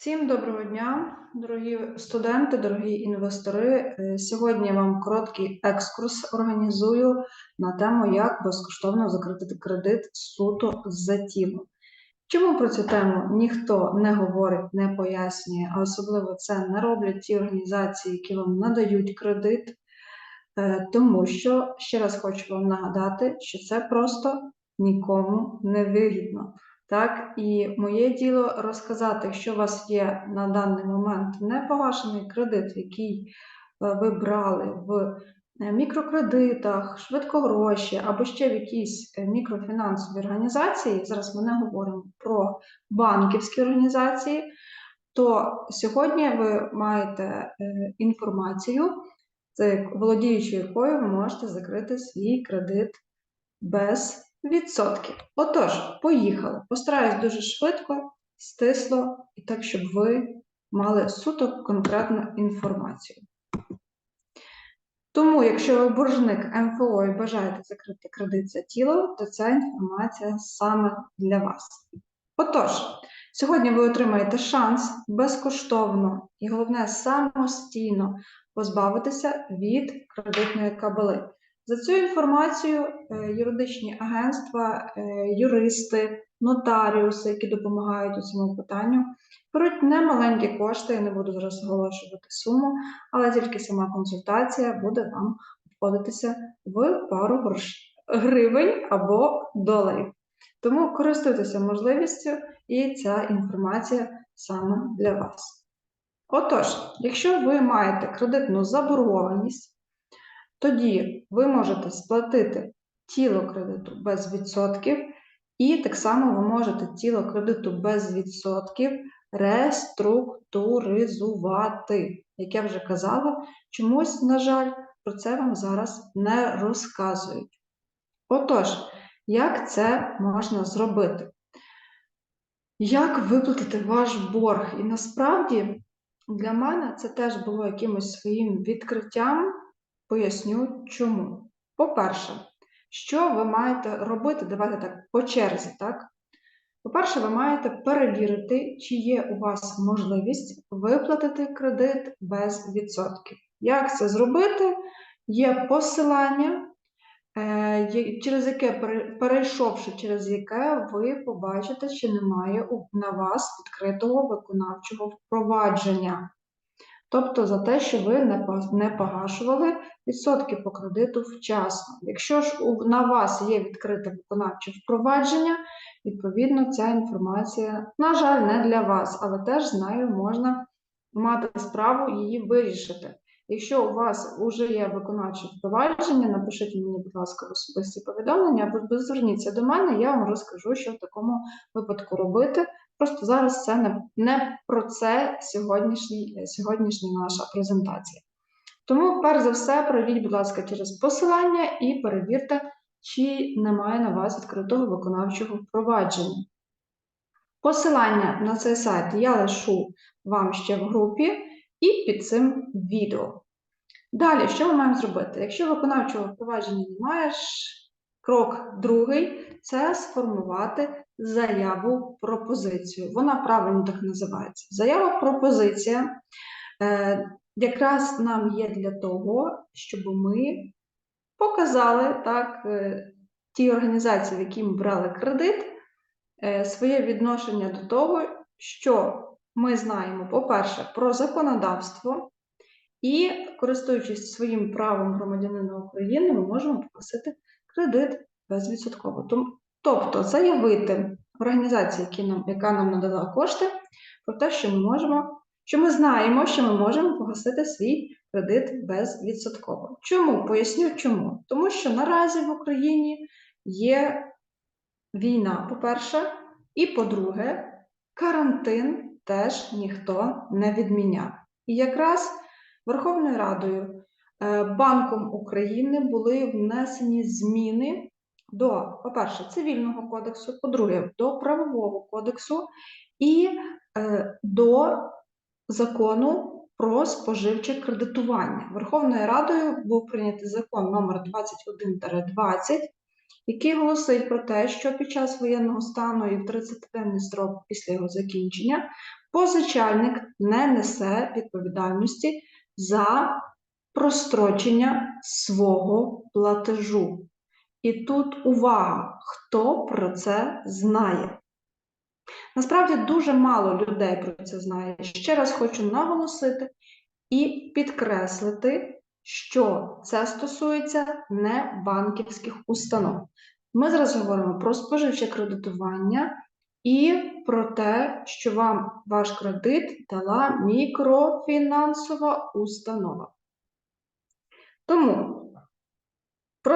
Всім доброго дня, дорогі студенти, дорогі інвестори. Е, Сьогодні я вам короткий екскурс організую на тему, як безкоштовно закрити кредит суто за тіло. Чому про цю тему ніхто не говорить, не пояснює, а особливо це не роблять ті організації, які вам надають кредит, Е, тому що ще раз хочу вам нагадати, що це просто нікому не вигідно. Так, і моє діло розказати, якщо у вас є на даний момент непогашений кредит, який е, ви брали в е, мікрокредитах, швидкогроші або ще в якійсь е, мікрофінансовій організації. Зараз ми не говоримо про банківські організації, то сьогодні ви маєте інформацію, володіючи якою ви можете закрити свій кредит без відсотків. Отож, поїхали. Постараюсь дуже швидко, стисло, і так, щоб ви мали суто конкретну інформацію. Тому, якщо ви боржник МФО і бажаєте закрити кредит за тіло, то ця інформація саме для вас. Отож, сьогодні ви отримаєте шанс безкоштовно і, головне, самостійно позбавитися від кредитної кабали. За цю інформацію е, юридичні агентства, е, юристи, нотаріуси, які допомагають у цьому питанню, беруть немаленькі кошти, я не буду зараз оголошувати суму, але тільки сама консультація буде вам обходитися в пару гривень або доларів. Тому користуйтеся можливістю, і ця інформація саме для вас. Отож, якщо ви маєте кредитну заборгованість, тоді ви можете сплатити тіло кредиту без відсотків, і так само ви можете тіло кредиту без відсотків реструктуризувати. Як я вже казала, чомусь, на жаль, про це вам зараз не розказують. Отож, як це можна зробити? Як виплатити ваш борг? І насправді для мене це теж було якимось своїм відкриттям. Поясню чому. По-перше, що ви маєте робити? Давайте так по черзі, так? По-перше, ви маєте перевірити, чи є у вас можливість виплатити кредит без відсотків. Як це зробити? Є посилання, е, через яке, перейшовши через яке, ви побачите, чи немає на вас відкритого виконавчого впровадження. Тобто за те, що ви не погашували відсотки по кредиту вчасно. Якщо ж на вас є відкрите виконавче впровадження, відповідно, ця інформація, на жаль, не для вас, але теж з нею можна мати справу її вирішити. Якщо у вас вже є виконавче впровадження, напишіть мені, будь ласка, особисті повідомлення, або зверніться до мене, я вам розкажу, що в такому випадку робити. Просто зараз це не, не про це сьогоднішній, сьогоднішня наша презентація. Тому, перш за все, пройдіть, будь ласка, через посилання і перевірте, чи немає на вас відкритого виконавчого впровадження. Посилання на цей сайт я лишу вам ще в групі і під цим відео. Далі, що ми маємо зробити? Якщо виконавчого впровадження немає, крок другий це сформувати заяву пропозицію. Вона правильно так називається. Заява пропозиція е, якраз нам є для того, щоб ми показали так, е, тій організації, в якій ми брали кредит, е, своє відношення до того, що ми знаємо, по-перше, про законодавство. І, користуючись своїм правом громадянина України, ми можемо попросити кредит безвідсотково. Тобто заявити організації, які нам, яка нам надала кошти, про те, що ми можемо, що ми знаємо, що ми можемо погасити свій кредит безвідсотково. Чому? Поясню чому. Тому що наразі в Україні є війна, по-перше, і по-друге, карантин теж ніхто не відміняв. І якраз Верховною Радою, е, Банком України були внесені зміни до, по-перше, цивільного кодексу, по-друге, до правового кодексу і е, до закону про споживче кредитування. Верховною Радою був прийнятий закон номер 21-20 який голосить про те, що під час воєнного стану і в 30-денний строк після його закінчення позичальник не несе відповідальності за прострочення свого платежу. І тут увага, хто про це знає. Насправді дуже мало людей про це знає. Ще раз хочу наголосити і підкреслити, що це стосується не банківських установ. Ми зараз говоримо про споживче кредитування і про те, що вам ваш кредит дала мікрофінансова установа. Тому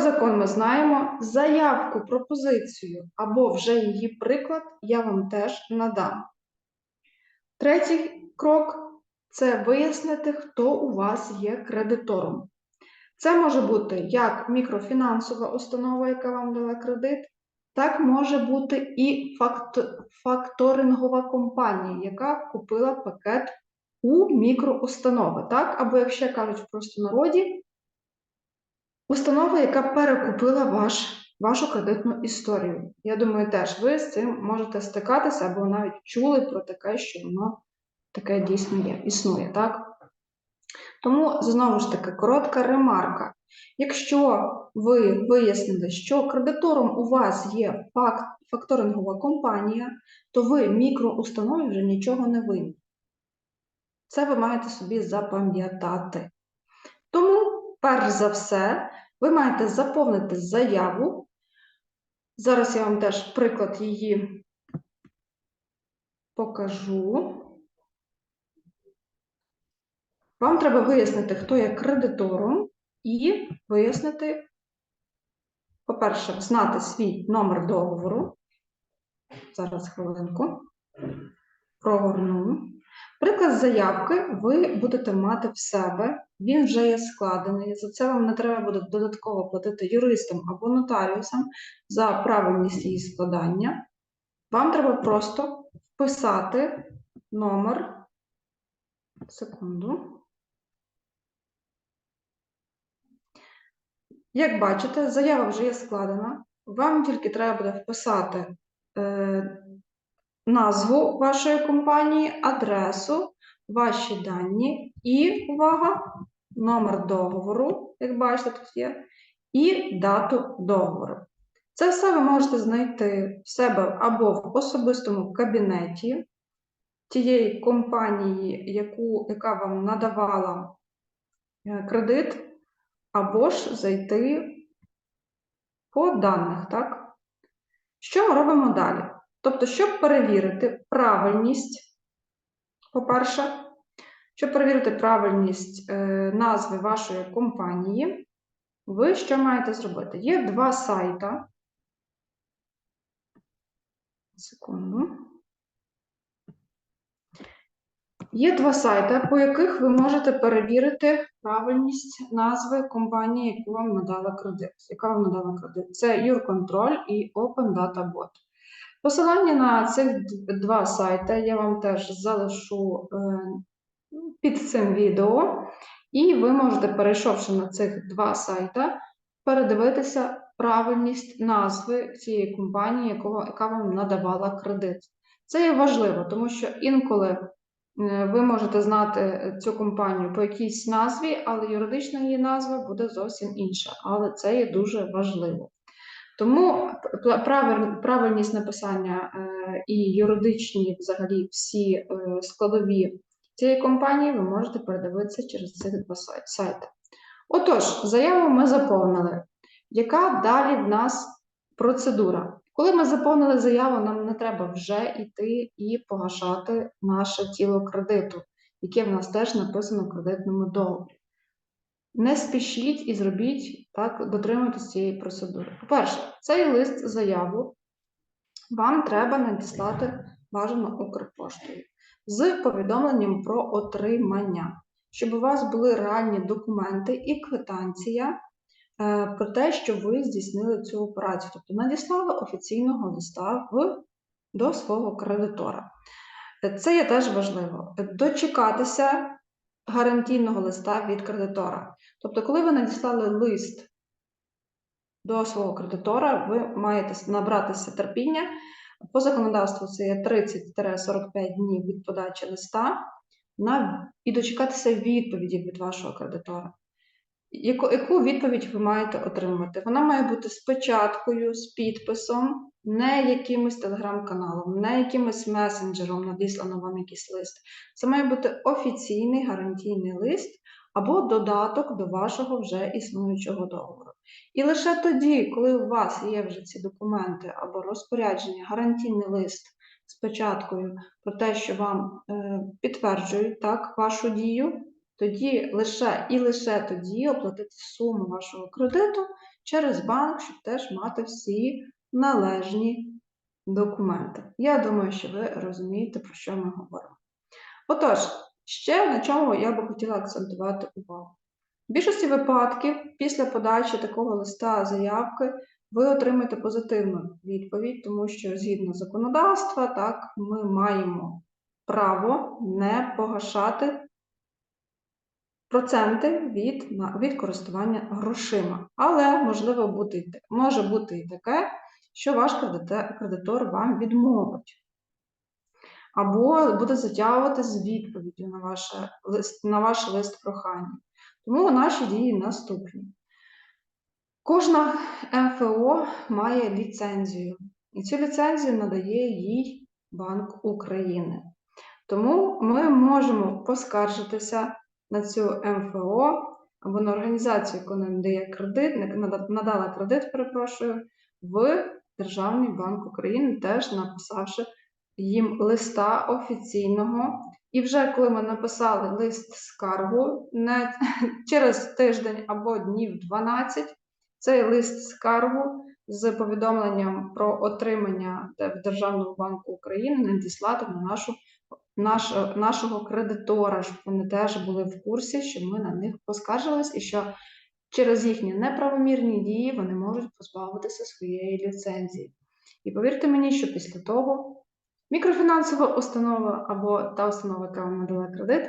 закон ми знаємо. Заявку, пропозицію або вже її приклад я вам теж надам. Третій крок це вияснити, хто у вас є кредитором. Це може бути як мікрофінансова установа, яка вам дала кредит, так може бути і факт- факторингова компанія, яка купила пакет у мікроустанови. Так? Або, як ще кажуть в простонароді, установа, яка перекупила ваш, вашу кредитну історію. Я думаю, теж ви з цим можете стикатися або навіть чули про таке, що воно таке дійсно є, існує, так? Тому, знову ж таки, коротка ремарка. Якщо ви вияснили, що кредитором у вас є факторингова компанія, то ви мікроустанові вже нічого не винні. Це ви маєте собі запам'ятати. Тому, перш за все, ви маєте заповнити заяву. Зараз я вам теж приклад її покажу. Вам треба вияснити, хто є кредитором, і вияснити, по-перше, знати свій номер договору. Зараз хвилинку. Прогорну. Приклад заявки ви будете мати в себе, він вже є складений. За це вам не треба буде додатково платити юристам або нотаріусам за правильність її складання. Вам треба просто вписати номер. Секунду. Як бачите, заява вже є складена. Вам тільки треба буде вписати е, назву вашої компанії, адресу, ваші дані і, увага, номер договору, як бачите, тут є, і дату договору. Це все ви можете знайти в себе або в особистому кабінеті тієї компанії, яку, яка вам надавала е, кредит, або ж зайти по даних, так? Що ми робимо далі? Тобто, щоб перевірити правильність, по-перше, щоб перевірити правильність е, назви вашої компанії, ви що маєте зробити? Є два сайта. Секунду. Є два сайти, по яких ви можете перевірити правильність назви компанії, яку вам надала кредит. Яка вам надала кредит? Це YourControl і Open Data Bot. Посилання на цих два сайти я вам теж залишу е, під цим відео, і ви можете, перейшовши на цих два сайта, передивитися правильність назви цієї компанії, яка вам надавала кредит. Це є важливо, тому що інколи е, ви можете знати цю компанію по якійсь назві, але юридична її назва буде зовсім інша. Але це є дуже важливо. Тому правильність написання е, і юридичні взагалі всі е, складові цієї компанії ви можете передивитися через цих два сайти. Отож, заяву ми заповнили. Яка далі в нас процедура? Коли ми заповнили заяву, нам не треба вже йти і погашати наше тіло кредиту, яке в нас теж написано в кредитному договорі. Не спішіть і зробіть так, дотримуйтесь цієї процедури. По-перше, цей лист заяву вам треба надіслати бажано Укрпоштою з повідомленням про отримання, щоб у вас були реальні документи і квитанція е, про те, що ви здійснили цю операцію. Тобто надіслали офіційного листа в, до свого кредитора. Це є теж важливо. Дочекатися гарантійного листа від кредитора. Тобто, коли ви надіслали лист до свого кредитора, ви маєте набратися терпіння. По законодавству це є 30-45 днів від подачі листа на, і дочекатися відповіді від вашого кредитора. Яку, яку відповідь ви маєте отримати? Вона має бути з печаткою, з підписом, не якимось телеграм-каналом, не якимось месенджером надіслано вам якийсь лист. Це має бути офіційний гарантійний лист або додаток до вашого вже існуючого договору. І лише тоді, коли у вас є вже ці документи або розпорядження, гарантійний лист з печаткою про те, що вам е, підтверджують так вашу дію, тоді лише і лише тоді оплатити суму вашого кредиту через банк, щоб теж мати всі належні документи. Я думаю, що ви розумієте, про що ми говоримо. Отож, ще на чому я би хотіла акцентувати увагу. В більшості випадків після подачі такого листа заявки ви отримаєте позитивну відповідь, тому що згідно законодавства, так, ми маємо право не погашати проценти від, від користування грошима. Але можливо бути, може бути і таке, що ваш кредитор вам відмовить. Або буде затягувати з відповіддю на, ваше на ваш лист прохання. Тому наші дії наступні. Кожна МФО має ліцензію, і цю ліцензію надає їй Банк України. Тому ми можемо поскаржитися на цю МФО або на організацію, яка нам дає кредит, надала кредит, перепрошую, в Державний банк України, теж написавши їм листа офіційного. І вже коли ми написали лист скаргу, не через тиждень або днів 12, цей лист скаргу з повідомленням про отримання в Державному банку України надіслати на нашу наш, нашого кредитора, щоб вони теж були в курсі, що ми на них поскаржились і що через їхні неправомірні дії вони можуть позбавитися своєї ліцензії. І повірте мені, що після того мікрофінансова установа або та установа, яка вам надала кредит,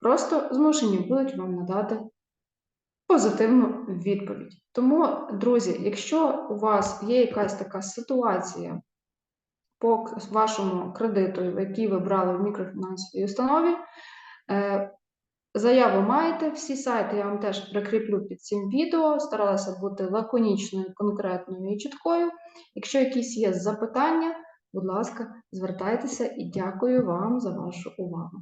просто змушені будуть вам надати позитивну відповідь. Тому, друзі, якщо у вас є якась така ситуація по вашому кредиту, який ви брали в мікрофінансовій установі, е, заяву маєте, всі сайти я вам теж прикріплю під цим відео, старалася бути лаконічною, конкретною і чіткою. Якщо якісь є запитання, будь ласка, звертайтеся і дякую вам за вашу увагу.